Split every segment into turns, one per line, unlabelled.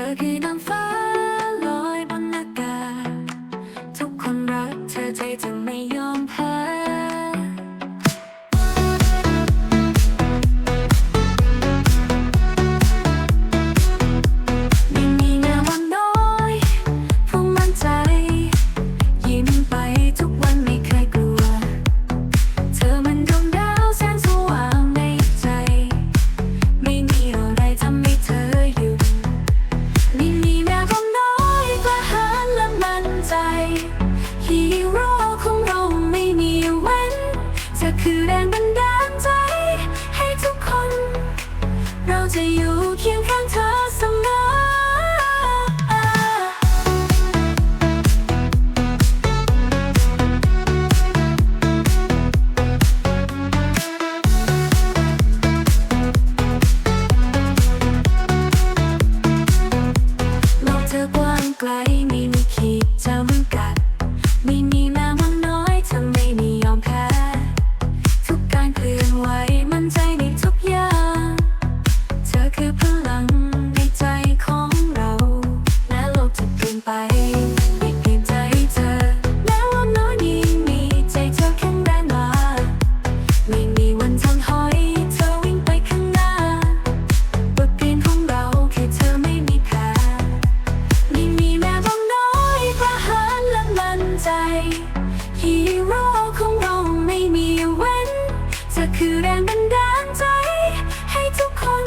cooking on fire. you ม่เพียงใจเธอแม้วน้อยยิ่มีใจเธอแข็งแรงมาไม่มีวันทำหอยเธอวิ่งไปข้างหน้าบทเรียนของเราคือเธอไม่มีแพไม่มีแม้บางน้อยกรหายและมั่นใจฮีโร่ของเราไม่มีเว้นเธอคือแรงบันดาลใจให้ทุกคน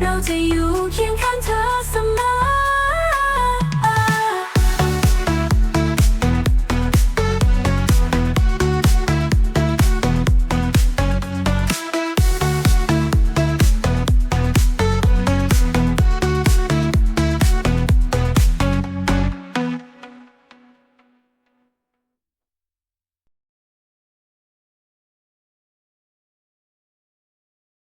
เราจะอยู่เคียง